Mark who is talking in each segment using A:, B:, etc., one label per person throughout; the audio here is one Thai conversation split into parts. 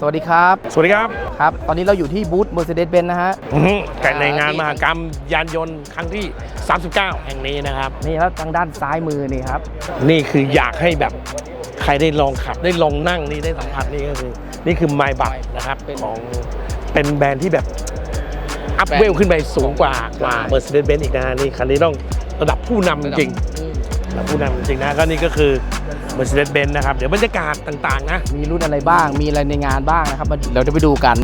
A: สวัสดีครับ
B: สวัสดีครับ
A: ครับ ตอนนี้เราอยู่ที่บูธ Mercedes-Benz นะฮะ
B: อื้อหือแต่ในงาน
A: อ่าม
B: มหากรรมยานยนต์ครั้งที่ 39 แห่งนี้นะครับ
A: นี่แล้วทางด้านซ้ายมือนี่ครับ
B: นี่คืออยากให้แบบใครได้ลองขับ ได้ลองนั่งนี่ได้สัมผัสนี่ก็คือ นี่คือ My b u นะครับ
A: เป็น
B: ของเป็นแบรนด์ที่แบบ อัพ
A: แบรนด์
B: เวลขึ้นไปสูงกว่า
A: ใช่
B: กว่า Mercedes-Benz อีกนะนี่คันนี้ต้องระดับผู้นำจริง
A: อืม
B: ๆระผู้นำจริงนะก็นี่ก็คือ Mercedes-Benz นะครับ เดี๋ยวบรรยากาศต่างๆนะ
A: มีรุ่นอะไรบ้าง มีอะไรในงานบ้างนะครับ เราจะไปดูกัน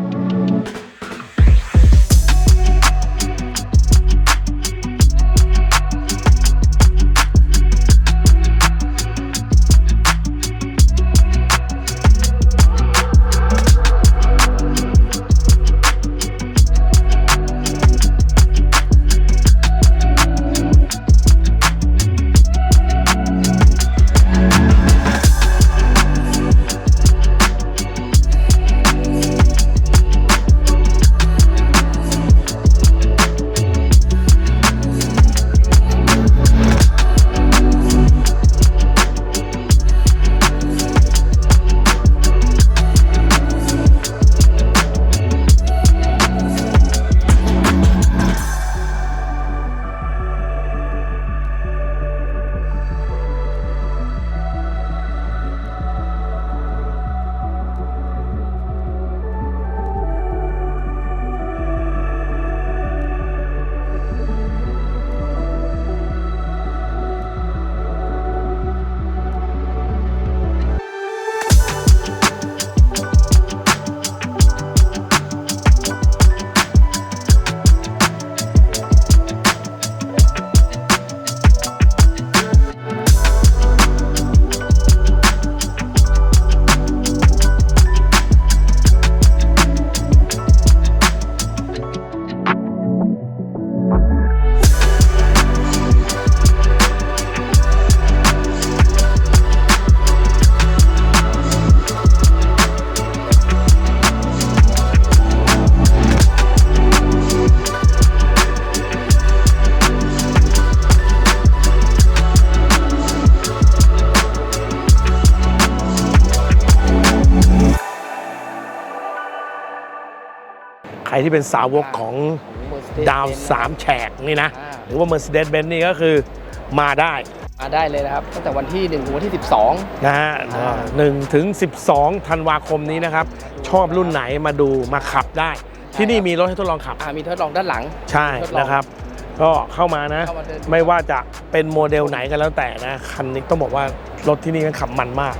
B: ใครที่เป็นสาวกของ
A: Mercedes-Benz
B: ดาวสามแฉกนี่นะ
A: อ่า
B: หรือว่า Mercedes-Benz นี่ก็คือมาได้
A: มาได้เลยนะครับ ตั้งแต่วันที่1ถึงวันที่ 12
B: นะฮะ
A: อ่า
B: หนึ่งถึง 12 ธันวาคมนี้นะครับ ชอบรุ่นไหนมาดูมาขับได้ ที่นี่มีรถให้ทดลองขับ
A: อ่ามีทดลองด้านหลัง
B: ใช่
A: ทดลอง
B: นะครับ ก็เข้ามานะ
A: เข้ามาเดิน
B: ไม่ว่าจะเป็นโมเดลไหนกันแล้วแต่นะ คันนี้ต้องบอกว่ารถที่นี่มันขับมันมาก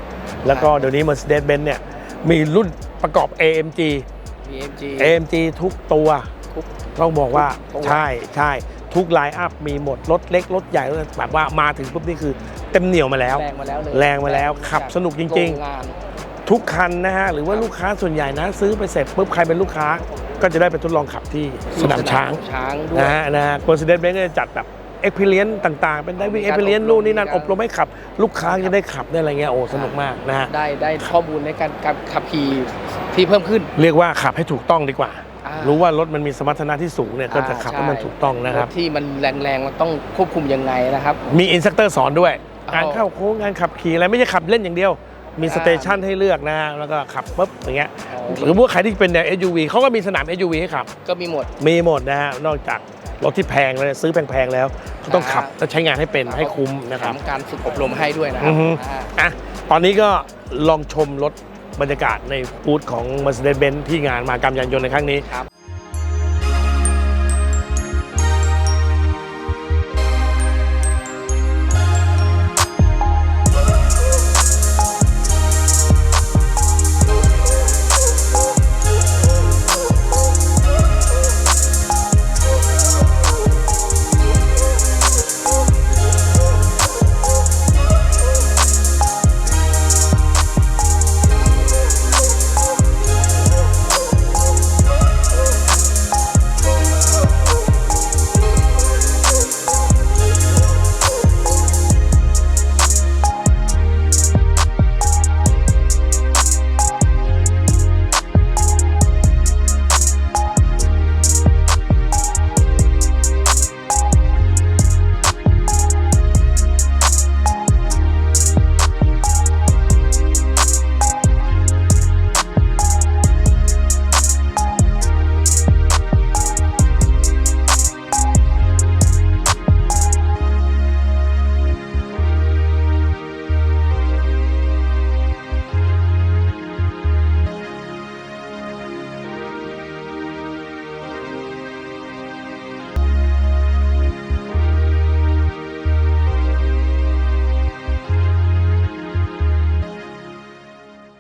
B: แล้วก็เดี๋ยวนี้ Mercedes-Benz เนี่ยมีรุ่นประกอบ AMG
A: BMG
B: AMG ทุกตัว
A: ทุก
B: ต้องบอกว่า
A: ทุกตัว
B: ใช่ใช่ทุกไลน์อัพมีหมด รถเล็ก รถใหญ่แบบว่ามาถึงปุ๊บนี่คือเต็มเหนียวมาแล้ว
A: แรงมาแล้วเลย
B: แรงมาแล้วขับสนุกจริงๆ
A: โงาน
B: ทุกคันนะฮะ หรือว่าลูกค้าส่วนใหญ่นะ ซื้อไปเสร็จปุ๊บใครเป็นลูกค้า ก็จะได้ไปทดลองขับที่สนามช้าง
A: ช้างด้วย
B: นะฮะนะฮะ Mercedes-Benz ก็จะจัดแบบ เอ็กเพลียนต่างๆ เป็นได้วิ่ง
A: มี
B: เอ็
A: กากร
B: เพลียน
A: อบรม
B: นู่นนี่นั่น
A: มีการ
B: อบรมให้ขับ ลูกค้าจะได้ขับได้อะไรเงี้ยโอ้สนุกมากนะฮะ
A: ได้ได้ข้อมูลในการการขับขี่ที่เพิ่มขึ้น
B: เรียกว่าขับให้ถูกต้องดีกว่า
A: อ่า
B: รู้ว่ารถมันมีสมรรถนะที่สูงเนี่ยก็จะขับให้มันถูกต้องนะครับ
A: ถที่มันแรงๆมันต้องควบคุมยังไงนะครับ
B: มีอินสตรัคเตอร์สอนด้วย
A: อ้าว
B: การเข้าโค้งการขับขี่อะไรไม่ใช่ขับเล่นอย่างเดียว มี
A: อ่า
B: สเตชันให้เลือกนะฮะแล้วก็ขับปุ๊บอย่างเงี้ย
A: อ๋อ
B: หรือว่าใครที่เป็นแนว SUV เขาก็มีสนาม SUV ให้ขับ
A: ก็มีหมด
B: มีหมดนะฮะ นอกจาก รถที่แพงเลยซื้อแพงๆแล้วก็ต้องขับ
A: อ่า
B: และใช้งานให้เป็นให้คุ้มนะครับ
A: ทำการฝึกอบรมให้ด้วยนะครั
B: อือฮึ
A: อ่า
B: อะ ตอนนี้ก็ลองชมรถบรรยากาศในบูธของ Mercedes-Benz ที่งานมหากรรมยานยนต์ในครั้งนี้
A: ครับ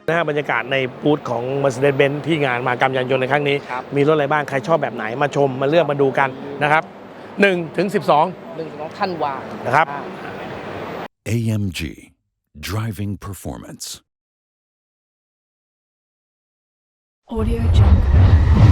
B: นะฮะบรรยากาศในบูธของ Mercedes-Benz ที่งานมากรรมยานยนต์ในครั้งนี้
A: ครับ
B: มีรถอะไรบ้างใครชอบแบบไหนมาชมมาเลือกมาดูกันนะครับ1ถึง
A: หนึ่งของท่านวา
B: 12นะครับ
A: อ่า
C: AMG Driving Performance.
D: Audio Jungle. Audio Jungle.